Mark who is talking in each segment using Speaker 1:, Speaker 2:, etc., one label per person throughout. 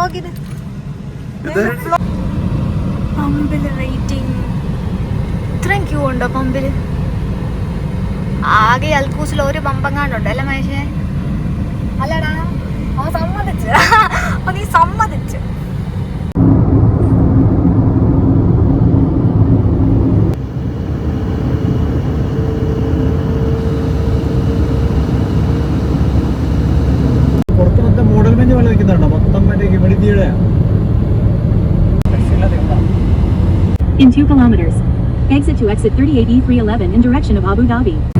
Speaker 1: വ്ളോഗിന് പമ്പിൽ റേറ്റിംഗ് ഇത്രയും ക്യൂ ഉണ്ടോ പമ്പിൽ ആകെ അൽക്കൂസിൽ ഒരു പമ്പങ്ങാണ്ടുണ്ട് അല്ലേ മനുഷ്യൻ അല്ലടാ അവൻ സമ്മതിച്ച്. നീ സമ്മതിച്ചു.
Speaker 2: 2 kilometers. Exit to exit 38E311 in direction of Abu Dhabi.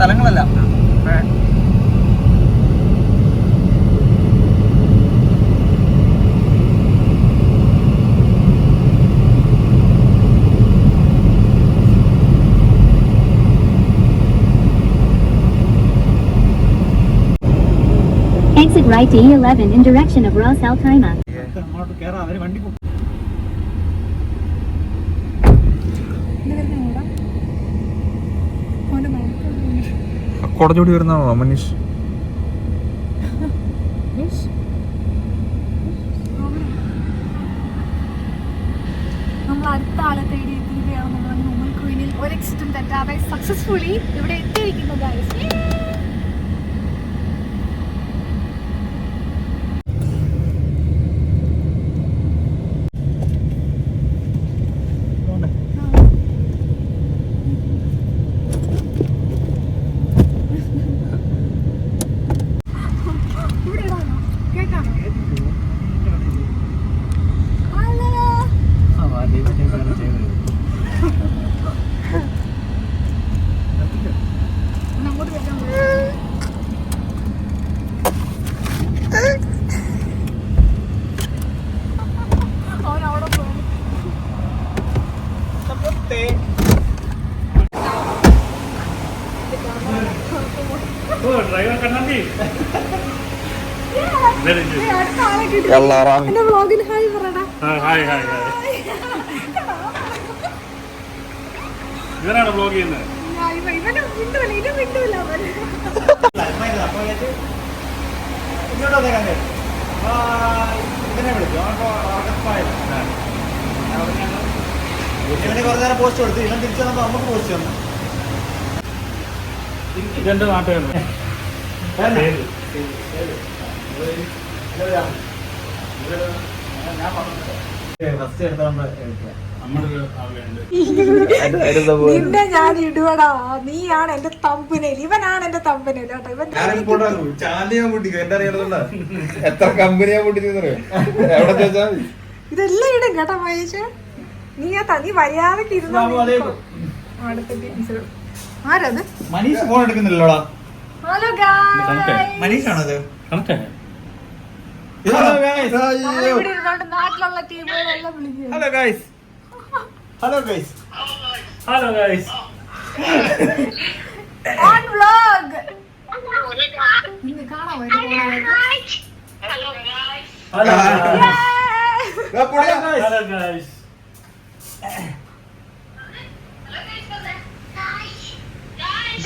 Speaker 3: സ്ഥലങ്ങളല്ല.
Speaker 2: Exit right E11 in direction of Ross, Al
Speaker 4: കുടഞ്ഞോടി വരുന്നതാണോ Manish
Speaker 1: അടുത്ത തേടി ഒരു എക്സിറ്റും തെറ്റാതെ സക്സസ്ഫുള്ളി ഇവിടെ
Speaker 5: എത്തിയിരിക്കുന്നതായി പോട്ടെ ഇവരാണ് ബ്ലോഗ് ചെയ്യുന്നത്
Speaker 1: ഇതിനെ വിളിക്കും അവർക്ക് ഉറക്കപ്പായ ഇവന് കുറച്ച് നേരം പോസ്റ്റ് കൊടുത്തു. ഇവൻ തിരിച്ചു നമുക്ക് പോസ്റ്റ്
Speaker 5: ഇതെന്റെ നാട്ടുകാരൻ.
Speaker 1: ഫസ്റ്റ്
Speaker 2: നിന്നെ ഞാൻ ഇടുവടാ. നീയാണ് എന്റെ തമ്പനയിൽ ഇവനാണ് എന്റെ തമ്പനയിൽ കേട്ടോ. ഇവൻ
Speaker 4: എത്ര കമ്പനിയാ എവിടെ മതി.
Speaker 2: ഇതെല്ലാം ഇടും കേട്ടോ മഹേഷ്. നീ ആ തനി മര്യാദയ്ക്ക് ഇരുന്നോ
Speaker 1: അടുത്ത അലൈക്കും.
Speaker 2: ആരത്?
Speaker 1: മനീഷ് ഫോൺ എടുക്കുന്നില്ലല്ലോടാ
Speaker 2: ഹലോ.
Speaker 1: മനീഷാണോ അത് ഹലോ ഗൈസ്
Speaker 2: വിളിക്കുക
Speaker 1: hello guys hello guys
Speaker 5: guys
Speaker 2: on vlog ഇന്ന് കാണാമോ ഹലോ പോണത്?
Speaker 5: Hello
Speaker 2: guys
Speaker 5: hello guys guys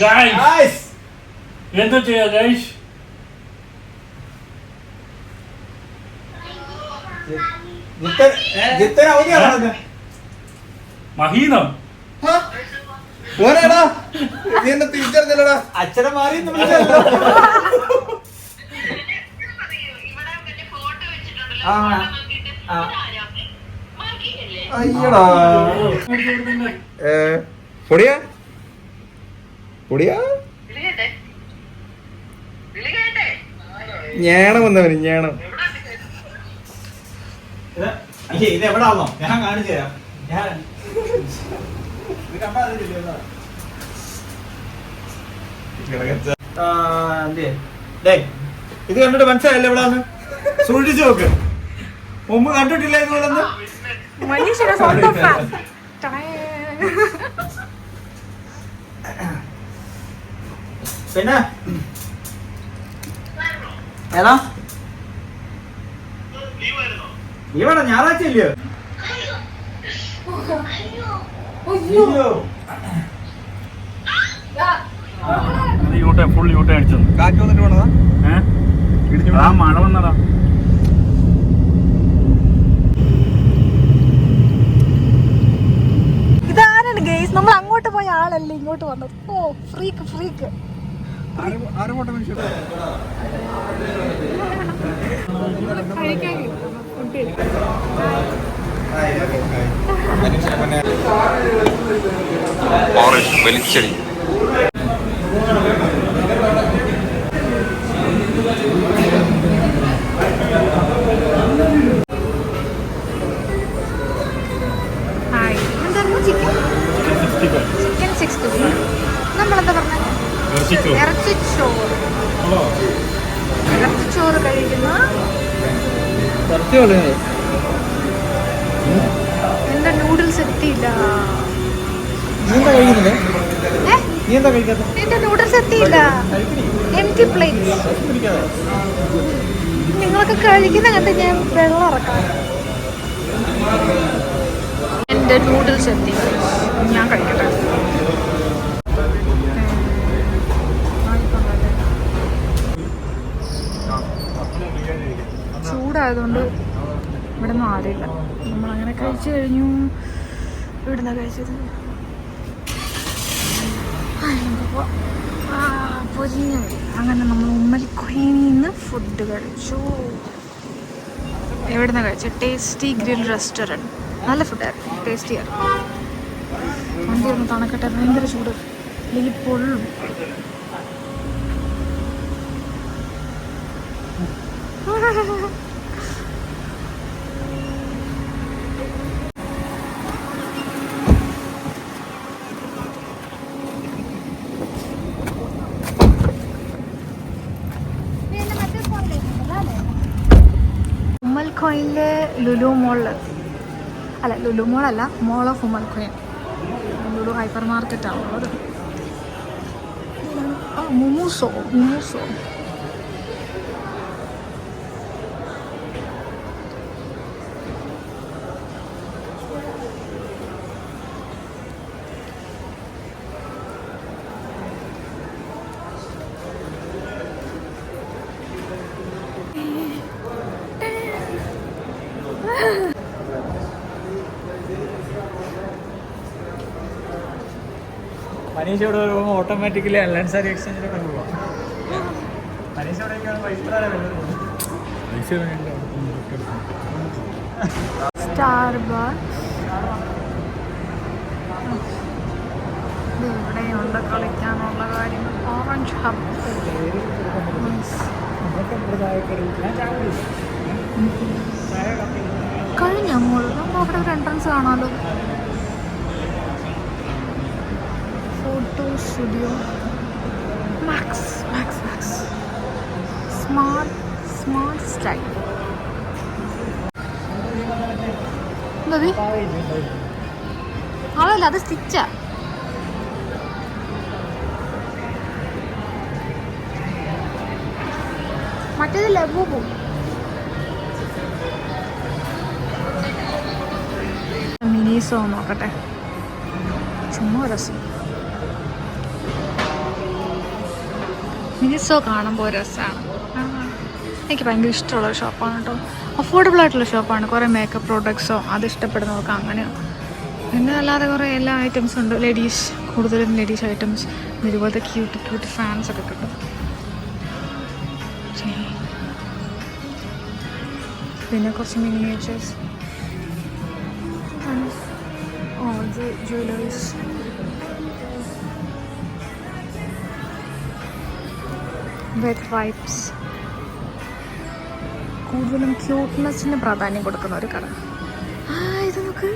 Speaker 1: guys
Speaker 5: എന്താ ചെയ്യാ
Speaker 1: അവധിയാണോ
Speaker 5: മഹീനം
Speaker 4: പോരാടാ നീ എന്നെ തിരിച്ചറിഞ്ഞല്ലടാ.
Speaker 1: അച്ഛനെ മാറി ആ. ആ.
Speaker 4: പൊടിയാ? ഞാണം വന്നവന് ഞേണം.
Speaker 1: ഇത് എവിടെ ഞാൻ ഇത് കണ്ടിട്ട് മനസ്സിലായില്ല എവിടാന്ന് സൂക്ഷിച്ചു നോക്ക്. മുമ്പ് കണ്ടിട്ടില്ല ഇതുപോലെ
Speaker 2: മനീഷിന്റെ സ്വന്തം
Speaker 1: പിന്നെ ഏതാ ലീവാണോ ഞായറാഴ്ച ഇല്ലയോ
Speaker 5: യൂട്ടേ ഫുൾ യൂട്ടേ അടിച്ചത്
Speaker 4: കാറ്റ് വന്നിട്ട് വേണതാ
Speaker 5: ഏഹ് ആ മഴ വന്നടാ
Speaker 2: ഗെയ്സ് നമ്മൾ അങ്ങോട്ട് പോയ ആളല്ലേ ഇങ്ങോട്ട് വന്നത്? ഓ ഫ്രീക്ക് ഫ്രീക്ക്
Speaker 4: ഓറഞ്ച് വലിച്ചടി
Speaker 2: ഇറച്ചിച്ചോറ്. ഇറച്ചിച്ചോറ്. കഴിക്കുന്ന എന്റെ നൂഡിൽസ് എത്തിയില്ല?
Speaker 1: നീ എന്താ കഴിക്കുന്നില്ലേ നീ എന്താ കഴിക്കാത്ത?
Speaker 2: എന്റെ നൂഡിൽസ് എത്തിയില്ല. എംറ്റി പ്ലേറ്റ് പ്ലേറ്റ്സ് നിങ്ങളൊക്കെ കഴിക്കുന്ന കണ്ട് ഞാൻ വെള്ളം ഇറക്കാം. എന്റെ നൂഡിൽസ് എത്തി. ഞാൻ കഴിക്കട്ടെ. ചൂടായതുകൊണ്ട് ഇവിടെ നിന്ന് ആരുമില്ല നമ്മളങ്ങനെ കഴിച്ചു കഴിഞ്ഞു. ഇവിടുന്ന് കഴിച്ചത്. അങ്ങനെ നമ്മൾ ഉമ്മൽക്കുഴിയിൽ നിന്ന് ഫുഡ് കഴിച്ചു. എവിടെ നിന്ന് കഴിച്ചു? ടേസ്റ്റി ഗ്രിൽ റെസ്റ്റോറന്റ് നല്ല ഫുഡായിരുന്നു ടേസ്റ്റി ആയിരുന്നു. വണ്ടി ഒന്ന് തണക്കട്ടെ. ഭയങ്കര ചൂട്. അല്ലെങ്കിൽ പൊള്ളും. ഉമ്മൽ ലുലു മോളിലെത്തി അല്ല Lulu മോളല്ല mall of Umm al Quwain Lulu hyper മാർക്കറ്റാണുള്ളത് മുമൂസോ മുമൂസോ
Speaker 1: Manish ഇവിടെ വരുമ്പോൾ ഓട്ടോമാറ്റിക്കലി എക്സ്ചേഞ്ചിലൊക്കെ പോവാം.
Speaker 2: സ്റ്റാർബക്സ്. ഇവിടെയുണ്ട് കളിക്കാനുള്ള കാര്യങ്ങൾ ഓറഞ്ച് ഹബ്. കഴിഞ്ഞ? മുഴുവൻ അവിടെ ഒരു എൻട്രൻസ് കാണാമല്ലോ photo studio max max max smart smart style എന്തത് അതല്ല അത് സ്റ്റിച്ചാ. മറ്റേത് ലഘുബു മിനീസോ നോക്കട്ടെ. ചുമ്മാ രസം. മിനിസോ കാണുമ്പോൾ രസമാണ് എനിക്ക് ഭയങ്കര ഇഷ്ടമുള്ള ഷോപ്പാണ് കേട്ടോ അഫോർഡബിൾ ആയിട്ടുള്ള ഷോപ്പാണ് കുറേ മേക്കപ്പ് പ്രോഡക്ട്സോ അത് ഇഷ്ടപ്പെടുന്നവർക്ക് അങ്ങനെ പിന്നെ അല്ലാതെ കുറേ എല്ലാ ഐറ്റംസും ഉണ്ട്. ലേഡീസ് കൂടുതലും ലേഡീസ് ഐറ്റംസ് ഇതുപോലത്തെ ക്യൂട്ട് ക്യൂട്ട് ഫാൻസ് ഒക്കെ കിട്ടും. പിന്നെ കുറച്ച് മിനിയേച്ചേഴ്സ് ഓ ജ്വല്ലറീസ് വെറ്റ് വൈപ്സ് കൂടുതലും ക്യൂട്ട്നെസ്സിന് പ്രാധാന്യം കൊടുക്കുന്ന ഒരു കട. ഇത് നമുക്ക്?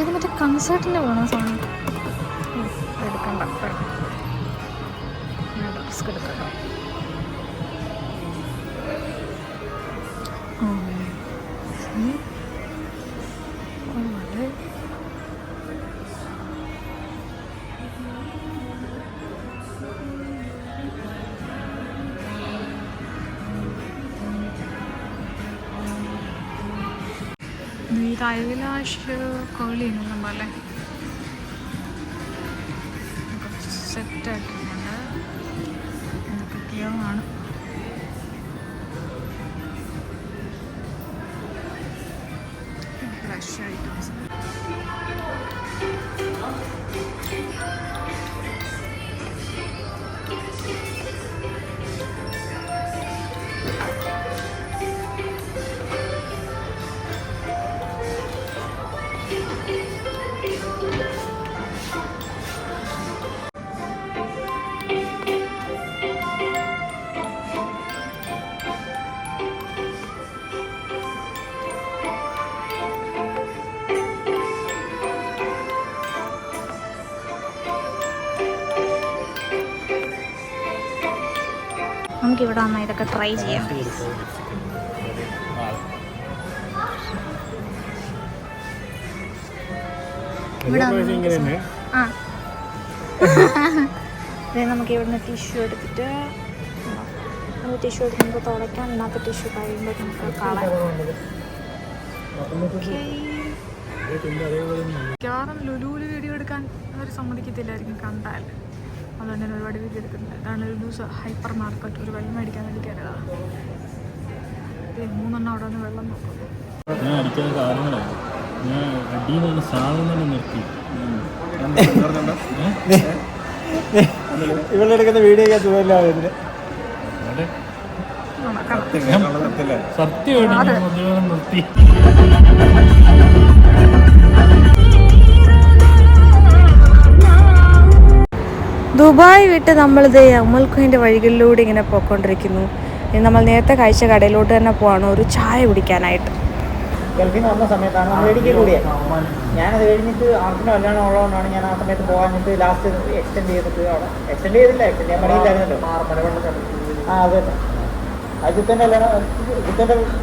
Speaker 2: ഇത് മറ്റേ കൺസേർട്ടിന് പോകണം സാധനം? എടുക്കണ്ട. റിസ്ക് എടുക്കണ്ട അയവിലാഷ് കോളിയാണ് നമ്മളെ നമുക്കിവിടെ വന്നാൽ ഇതൊക്കെ ട്രൈ ചെയ്യാം. ഇവിടെ ആ. നമുക്ക് ഇവിടുന്ന് ടിഷ്യൂ എടുത്തിട്ട് നമ്മൾ ടിഷ്യൂ എടുക്കുമ്പോൾ തുടയ്ക്കാം. ഇല്ലാത്ത ടിഷ്യൂ കഴിയുമ്പോൾ നമുക്ക് കാണാം. മിക്കവാറും ലുലുവിൽ വീഡിയോ എടുക്കാൻ അവർ സമ്മതിക്കത്തില്ലായിരിക്കും കണ്ടാൽ അതുകൊണ്ട് തന്നെ ഒരുപാട് വീഡിയോ എടുക്കുന്നുണ്ട് അതാണ് ദിവസം ഹൈപ്പർ മാർക്കറ്റ് ഒരു വെള്ളം മേടിക്കാൻ വേണ്ടി കയറിയതാണ് മൂന്നെണ്ണം അവിടെ നിന്ന് വെള്ളം നോക്കും.
Speaker 5: ഞാൻ അടിക്കുന്ന കാര്യങ്ങളാണ് ഞാൻ അടിയിൽ നിന്ന് സാധനം തന്നെ നിർത്തി.
Speaker 1: ഇവളുടെ എടുക്കുന്ന വീഡിയോ ഒക്കെ സുഖമില്ല ഇതിന്
Speaker 5: അവിടെ
Speaker 1: സത്യല്ലേ
Speaker 5: സത്യമായിട്ട് നിർത്തി.
Speaker 6: ദുബായ് വിട്ട് നമ്മളിത് അമൽ ഖുവിന്റെ വഴികളിലൂടെ ഇങ്ങനെ പോയിക്കൊണ്ടിരിക്കുന്നു. ഇനി നമ്മൾ നേരത്തെ കഴിച്ച കടയിലോട്ട് തന്നെ പോവാണ് ഒരു ചായ കുടിക്കാനായിട്ട്.
Speaker 7: ഗൾഫിൽ നിന്ന് വന്ന സമയത്താണ് നമ്മൾ ഇടുക്കി കൂടിയത് ഞാനത് കഴിഞ്ഞിട്ട് ആർക്കിന് കല്യാണം ഉള്ളതുകൊണ്ടാണ് ഞാൻ ആ സമയത്ത് പോകാഞ്ഞിട്ട് ലാസ്റ്റ് എക്സ്റ്റെൻഡ് ചെയ്തിട്ട് അവിടെ. എക്സ്റ്റെൻഡ് ചെയ്തില്ല എക്സ്റ്റെൻഡ് ചെയ്യാൻ പണിയില്ലായിരുന്നല്ലോ. ആ അത്. തന്നെ കല്യാണം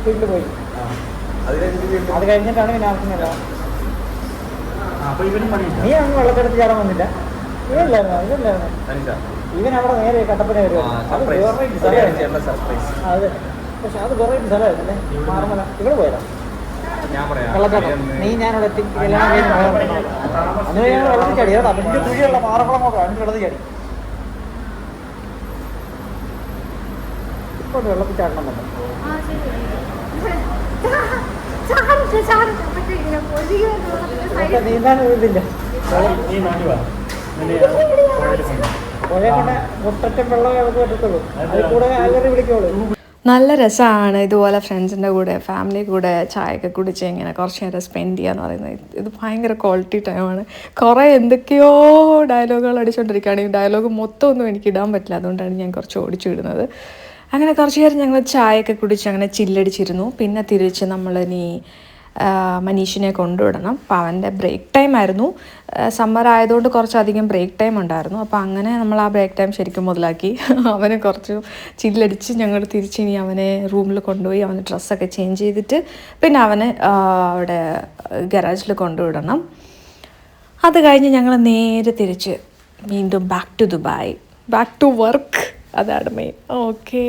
Speaker 7: വീട്ടിൽ പോയി. കഴിഞ്ഞിട്ടാണ് പിന്നെ
Speaker 1: പണിയില്ല
Speaker 7: നീ അങ്ങ് വെള്ളത്തെടുത്ത് ചാടാൻ വന്നില്ല. ഇവൻ അവിടെ നേരെ കട്ടപ്പന വരുവാ അത് വേറെ
Speaker 1: സർപ്രൈസ്
Speaker 7: അതെ. പക്ഷെ അത് സ്ഥലമായിരുന്നല്ലേ? ഇവിടെ പോയതാ?
Speaker 1: ഞാൻ
Speaker 7: നീ ഞാനവിടെ എത്തി. അന്ന് ഞങ്ങൾ വെള്ളത്തിൽ ചാടി. കേട്ടോ വലിയ തുഴിയുള്ള പാറക്കുളം നോക്കാം അതിന് വെള്ളത്തിൽ ചാടി. ഇപ്പോൾ വെള്ളത്തിൽ ചാടണം നീന്താൻ ഇതില്ല
Speaker 5: നീ നാട്ടി വാ.
Speaker 6: നല്ല രസമാണ് ഇതുപോലെ ഫ്രണ്ട്സിന്റെ കൂടെ ഫാമിലി കൂടെ ചായയൊക്കെ കുടിച്ച് ഇങ്ങനെ കുറച്ച് നേരം സ്പെൻഡ് ചെയ്യുക എന്ന് പറയുന്നത്. ഇത് ഭയങ്കര ക്വാളിറ്റി ടൈമാണ് കുറേ എന്തൊക്കെയോ ഡയലോഗുകൾ അടിച്ചുകൊണ്ടിരിക്കുകയാണ് ഈ ഡയലോഗ് മൊത്തം ഒന്നും എനിക്ക് ഇടാൻ പറ്റില്ല. അതുകൊണ്ടാണ് ഞാൻ കുറച്ച് ഓടിച്ചു വിടുന്നത്. അങ്ങനെ കുറച്ച് നേരം ഞങ്ങൾ ചായയൊക്കെ കുടിച്ച് അങ്ങനെ ചില്ലടിച്ചിരുന്നു. പിന്നെ തിരിച്ച് നമ്മൾ ഇനി മനീഷിനെ കൊണ്ടുവിടണം. അപ്പോൾ അവന്റെ ബ്രേക്ക് ടൈം ആയിരുന്നു. സമ്മർ ആയതുകൊണ്ട് കുറച്ചധികം ബ്രേക്ക് ടൈം ഉണ്ടായിരുന്നു. അപ്പോൾ അങ്ങനെ നമ്മൾ ആ ബ്രേക്ക് ടൈം ശരിക്കും മുതലാക്കി. അവനെ കുറച്ച് ചില്ലടിച്ച് ഞങ്ങൾ തിരിച്ച് ഇനി അവനെ റൂമിൽ കൊണ്ടുപോയി അവന്റെ ഡ്രസ്സൊക്കെ ചേഞ്ച് ചെയ്തിട്ട് പിന്നെ അവനെ അവിടെ ഗരാജിൽ കൊണ്ടുവിടണം. അത് കഴിഞ്ഞ് ഞങ്ങൾ നേരെ തിരിച്ച് വീണ്ടും back to Dubai back to work അതാണ് മെയിൻ ഓക്കേ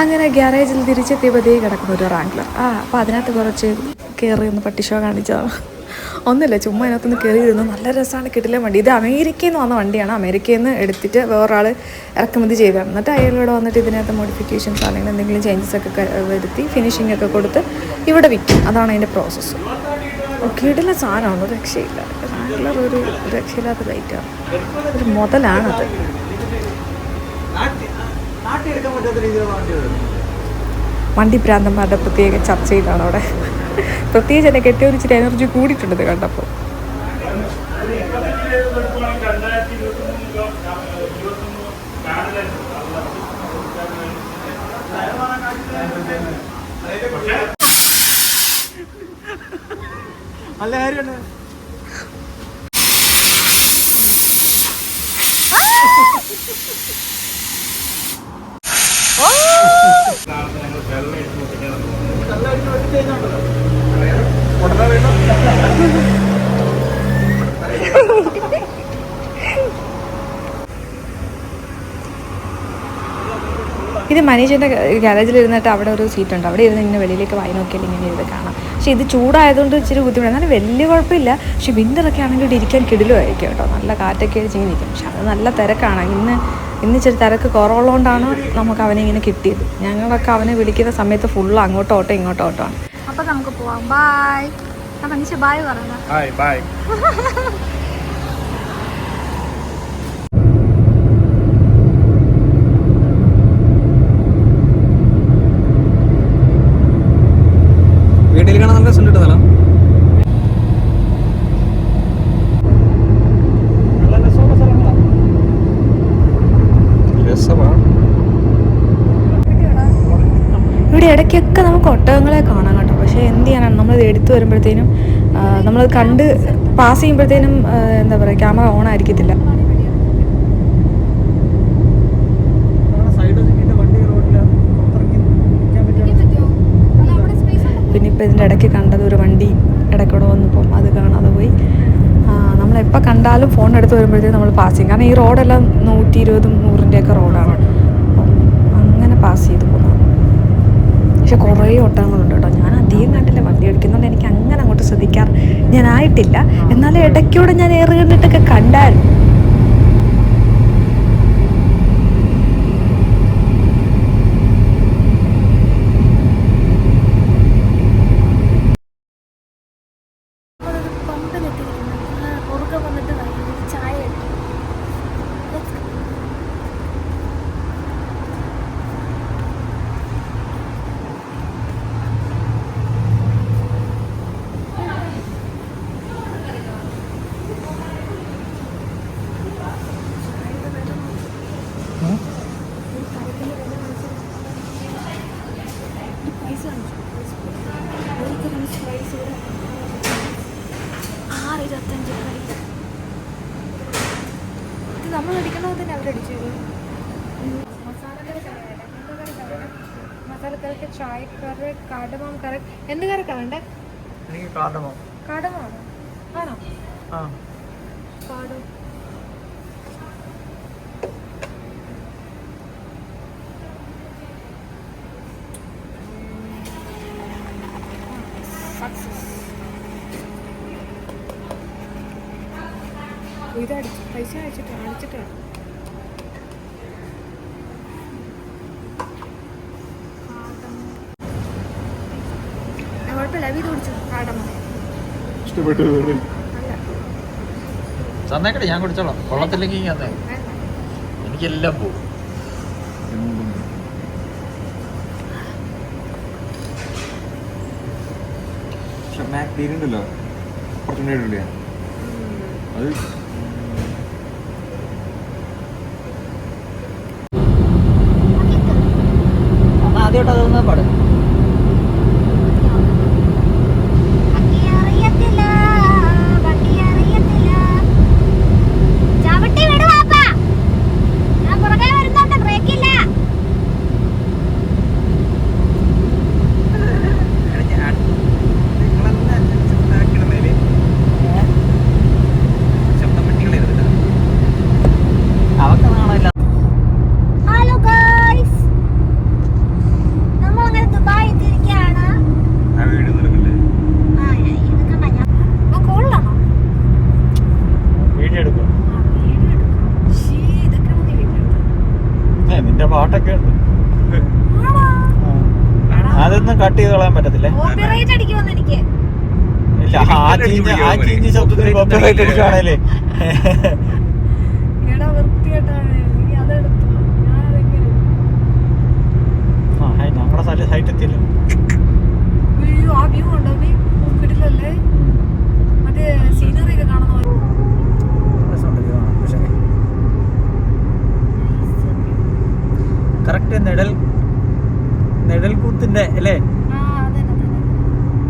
Speaker 6: അങ്ങനെ ഗ്യാരേജിൽ തിരിച്ചെത്തിയപ്പോഴത്തേ കിടക്കുന്ന ഒരു റാങ്ക്ലർ ആ അപ്പോൾ അതിനകത്ത് കുറച്ച് കയറി ഒന്ന് പട്ടിഷോ കാണിച്ചതാണ് ഒന്നുമില്ല ചുമ്മാ അതിനകത്തൊന്ന് കയറി ഇരുന്നു നല്ല രസമാണ് കിട്ടില്ല വണ്ടി. ഇത് അമേരിക്കയിൽ നിന്ന് വന്ന വണ്ടിയാണ്. അമേരിക്കയിൽ നിന്ന് എടുത്തിട്ട് വേറൊരാൾ ഇറക്കുമതി ചെയ്തതാണ്. എന്നിട്ട് അയാളിവിടെ വന്നിട്ട് ഇതിനകത്ത് മോഡിഫിക്കേഷൻസ് അല്ലെങ്കിൽ എന്തെങ്കിലും ചേഞ്ചസ് ഒക്കെ വരുത്തി ഫിനിഷിംഗ് ഒക്കെ കൊടുത്ത് ഇവിടെ വിൽക്കും അതാണ് അതിന്റെ പ്രോസസ്സ് കിടില സാധനമാണ്. രക്ഷയില്ല. റാങ്ക്ലർ ഒരു രക്ഷയില്ലാത്ത ലൈറ്റാണ് ഒരു മുതലാണത്.
Speaker 1: പറ്റാത്ത രീതിയിലുള്ള വണ്ടി
Speaker 6: ഭ്രാന്തന്മാരുടെ പ്രത്യേക ചർച്ചയിലാണ് അവിടെ. പ്രത്യേകിച്ച് എന്നെ കെട്ടിയ ഒരു ഇച്ചിരി എനർജി കൂടിയിട്ടുണ്ട് കണ്ടപ്പോൾ.
Speaker 1: നല്ല കാര്യമുണ്ട്
Speaker 6: മനീഷിന്റെ ഗാരേജിൽ ഇരുന്നിട്ട് അവിടെ ഒരു സീറ്റ് ഉണ്ട്. അവിടെ ഇരുന്ന് ഇങ്ങനെ വെളിയിലേക്ക് വായി നോക്കിയാൽ ഇങ്ങനെ ഇത് കാണാം. പക്ഷേ ഇത് ചൂടായതുകൊണ്ട് ഇച്ചിരി ബുദ്ധിമുട്ട് എന്നാലും വലിയ കുഴപ്പമില്ല. പക്ഷേ വിന്ററൊക്കെ ആണെങ്കിൽ ഇവിടെ ഇരിക്കാൻ കിടിലുമായിരിക്കും കേട്ടോ. നല്ല കാറ്റൊക്കെ അടിച്ച് ഇങ്ങനെ ഇരിക്കും. പക്ഷെ അത് നല്ല തിരക്കാണ്. ഇന്ന് ഇന്ന് ഇച്ചിരി തിരക്ക് കുറവുള്ളതുകൊണ്ടാണ് നമുക്ക് അവനെ ഇങ്ങനെ കിട്ടിയത്. ഞങ്ങളൊക്കെ അവനെ വിളിക്കുന്ന സമയത്ത് ഫുൾ അങ്ങോട്ടോ ഓട്ടോ ഇങ്ങോട്ടോ ഓട്ടോ ആണ്.
Speaker 2: അപ്പോൾ നമുക്ക് പോവാം. ബായ് ആ മനുഷ്യ ബായ് പറയണം
Speaker 4: ഹായ് ബൈ വീട്ടിൽ കാണാൻ നല്ല രസമുണ്ട് കേട്ടോ സ്ഥലം
Speaker 1: നല്ല രസമുള്ള സ്ഥലങ്ങളാണ്
Speaker 4: രസമാണ്
Speaker 6: ഇവിടെ ഇടയ്ക്കൊക്കെ നമുക്ക് ഒട്ടകങ്ങളെ കാണാം കേട്ടോ. പക്ഷേ എന്ത് ചെയ്യാനാണ്? നമ്മളിത് എടുത്തു വരുമ്പോഴത്തേനും നമ്മൾ നമ്മളത് കണ്ട് പാസ് ചെയ്യുമ്പോഴത്തേനും എന്താ പറയുക ക്യാമറ ഓൺ ആയിരിക്കത്തില്ല. പിന്നെ ഇപ്പോൾ ഇതിന്റെ ഇടയ്ക്ക് കണ്ടത് ഒരു വണ്ടി ഇടയ്ക്കൂടെ വന്നപ്പം അത് കാണാതെ പോയി. നമ്മളെപ്പോൾ കണ്ടാലും ഫോൺ എടുത്ത് വരുമ്പോഴത്തേക്കും നമ്മൾ പാസ് ചെയ്യും. കാരണം ഈ റോഡെല്ലാം നൂറ്റി ഇരുപതും നൂറിന്റെയൊക്കെ റോഡാണ് അപ്പം അങ്ങനെ പാസ് ചെയ്ത് പോകുന്നത് പക്ഷെ കുറേ ഒട്ടകങ്ങളുണ്ട് കേട്ടോ. ഞാൻ അധികം കണ്ടില്ല. വണ്ടി ഓടിക്കുന്നതുകൊണ്ട് എനിക്ക് അങ്ങനെ അങ്ങോട്ട് ശ്രദ്ധിക്കാറ് ഞാനായിട്ടില്ല. എന്നാലും ഇടയ്ക്കൂടെ ഞാൻ ഏറ് കണ്ടിട്ടൊക്കെ കണ്ടായിരുന്നു
Speaker 2: പുറകെ വന്നിട്ട് വൈകുന്നേരം ചായ എടുക്കും നമ്മൾ അടിക്കണോ തന്നെ അവരടിച്ചു മസാലക്കറി കറി എന്ത് കറി കറി മസാലക്കറിക്ക് ചായക്കറി കാടമാം കറി എന്ത് കറി കറണ്ടേ
Speaker 1: എനിക്ക് കാർഡമോ
Speaker 2: കാടമാണോ ആണോ?
Speaker 1: ആ.
Speaker 2: കാടും. ഇതടിച്ചു പൈസ അടിച്ചിട്ടാണ് അടിച്ചിട്ടാണ് കുഴപ്പമില്ല വീട് കുടിച്ചു കാടമ
Speaker 5: ഇഷ്ടപ്പെട്ടു
Speaker 2: അല്ല.
Speaker 1: തന്നേക്കട്ടെ ഞാൻ കുടിച്ചോളാം. കൊള്ളത്തില്ലെങ്കിൽ എനിക്കെല്ലാം പോകും
Speaker 4: പക്ഷെ മാക് തീരുണ്ടല്ലോ അത്
Speaker 7: ആദ്യമായിട്ട് അതൊന്ന് പാടും
Speaker 2: അറിയത്തില്ല വണ്ടി അറിയത്തില്ല ചവിട്ടി വിടു പാപ്പ ഞാൻ പുറകെ വരുന്നുണ്ട് ബ്രേക്കില്ല
Speaker 4: ശബ്ദം പെട്ടികളെ
Speaker 7: അവർക്ക് നാണമില്ല
Speaker 2: ഹലോ ഗൈസ് നമ്മൾ അങ്ങനെ ദുബായ് എത്തിയിരിക്കുകയാണ്
Speaker 4: ആ വീഡിയോ നിലവില്ലേ
Speaker 2: ആ ഇതൊക്കെ മഞ്ഞ കോളിലാണോ
Speaker 1: വീഡിയോ എടുക്കും
Speaker 2: ഷീ ഇതൊക്കെ മതി വീട്ടിൽ
Speaker 1: ഏ നിന്റെ പാട്ടൊക്കെ ഉണ്ട് അതൊന്നും കട്ട് ചെയ്ത് കളയാൻ പറ്റത്തില്ലേ
Speaker 2: കോപ്പിറൈറ്റ് അടിക്കുമെന്ന് എനിക്ക്?
Speaker 1: ആ ചീഞ്ഞ ആ ചീഞ്ഞ ശബ്ദത്തിന് കോപ്പിറൈറ്റ് അടിക്കുകയാണല്ലേ?
Speaker 2: എടാ വൃത്തിയായിട്ടാണ് നീ അതെടുത്തു
Speaker 1: ആ ഞങ്ങളുടെ സ്ഥലം സൈറ്റ് എത്തിയില്ല.
Speaker 2: അയ്യോ ആ വ്യൂ ഉണ്ടോ? കിടിലല്ലേ മറ്റേ സീനറി ഒക്കെ കാണുന്ന പോലെ.
Speaker 1: കറക്റ്റ് നിഴൽ നിഴൽക്കൂത്തിന്റെ അല്ലേ
Speaker 2: ആ അതെ അതെ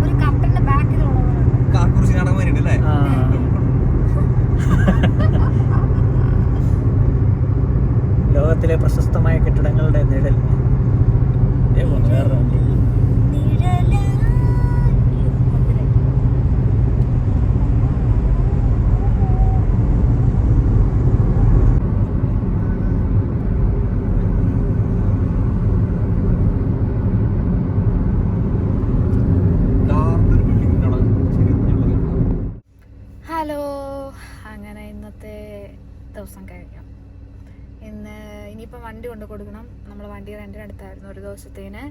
Speaker 2: ഒരു കർട്ടന്റെ
Speaker 1: ആ. ലോകത്തിലെ പ്രശസ്തമായ കെട്ടിടങ്ങളുടെ നിഴൽ ദേ പോന്നു വേറൊരു വണ്ടി.
Speaker 4: ഡാർക്കൊരു ബിൽഡിംഗ് കാണാം ശരിക്കുള്ളത്
Speaker 2: ഹലോ അങ്ങനെ ഇന്നത്തെ ദിവസം കഴിഞ്ഞു ഇന്ന് ഇനിയിപ്പം വണ്ടി കൊണ്ട് കൊടുക്കണം നമ്മൾ റെന്റിനെടുത്തായിരുന്നു ഒരു ദിവസത്തേന്.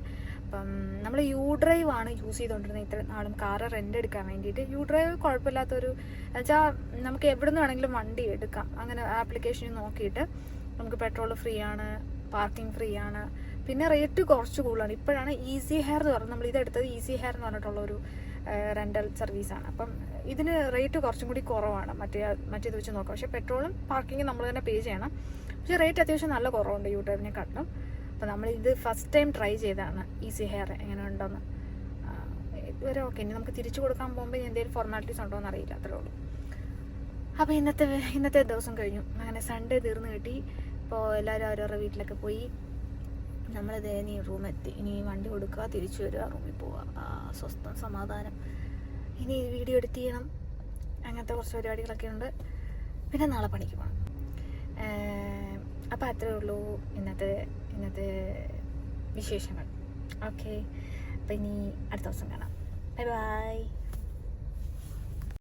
Speaker 2: അപ്പം നമ്മൾ യു ഡ്രൈവ് ആണ് യൂസ് ചെയ്തുകൊണ്ടിരുന്നത് ഇത്ര നാളും. കാറ് റെന്റ് എടുക്കാൻ വേണ്ടിയിട്ട്. യു ഡ്രൈവ് കുഴപ്പമില്ലാത്തൊരു എന്നുവെച്ചാൽ നമുക്ക് എവിടെ നിന്ന് വേണമെങ്കിലും വണ്ടി എടുക്കാം. അങ്ങനെ ആപ്ലിക്കേഷൻ നോക്കിയിട്ട് നമുക്ക് പെട്രോൾ ഫ്രീ ആണ് പാർക്കിംഗ് ഫ്രീ ആണ്. പിന്നെ റേറ്റ് കുറച്ച് കൂടുതലാണ്. ഇപ്പോഴാണ് ഈസി ഹെയർ എന്ന് പറഞ്ഞത് നമ്മൾ ഇതെടുത്തത് ഈസി ഹെയർ എന്ന് പറഞ്ഞിട്ടുള്ള ഒരു റെന്റൽ സർവീസാണ് അപ്പം ഇതിന് റേറ്റ് കുറച്ചും കൂടി കുറവാണ്. മറ്റേ മറ്റേത് വെച്ച് നോക്കാം. പക്ഷേ പെട്രോളും പാർക്കിങ്ങും നമ്മൾ തന്നെ പേ ചെയ്യണം. പക്ഷേ റേറ്റ് അത്യാവശ്യം നല്ല കുറവുണ്ട് യൂട്യൂബിനെ ടൈമിനെക്കാട്ടിലും അപ്പോൾ നമ്മൾ ഇത് ഫസ്റ്റ് ടൈം ട്രൈ ചെയ്തതാണ്. ഈസി ഹെയർ എങ്ങനെ ഉണ്ടോന്ന്. ആ, ഇതുവരെ ഓക്കെ ഇനി നമുക്ക് തിരിച്ചു കൊടുക്കാൻ പോകുമ്പോൾ ഇനി എന്തെങ്കിലും ഫോർമാലിറ്റീസ് ഉണ്ടോ എന്ന് അറിയില്ല. അത്രേ ഉള്ളൂ. അപ്പോൾ ഇന്നത്തെ ഇന്നത്തെ ദിവസം കഴിഞ്ഞു. അങ്ങനെ സൺഡേ തീർന്നു കിട്ടി. ഇപ്പോൾ എല്ലാവരും ഓരോരോ വീട്ടിലൊക്കെ പോയി. നമ്മളിത് ഇനി റൂമെത്തി ഇനി വണ്ടി കൊടുക്കുക തിരിച്ചു വരിക റൂമിൽ പോവുക. സ്വസ്ഥം സമാധാനം. ഇനി വീഡിയോ എഡിറ്റ് ചെയ്യണം. അങ്ങനത്തെ കുറച്ച് പരിപാടികളൊക്കെ ഉണ്ട്. പിന്നെ നാളെ പണിക്ക് പോകണം അപ്പോൾ അത്രേ ഉള്ളൂ ഇന്നത്തെ ഇന്നത്തെ വിശേഷങ്ങൾ. ഓക്കെ അപ്പം ഇനി അടുത്ത ദിവസം കാണാം. Bye bye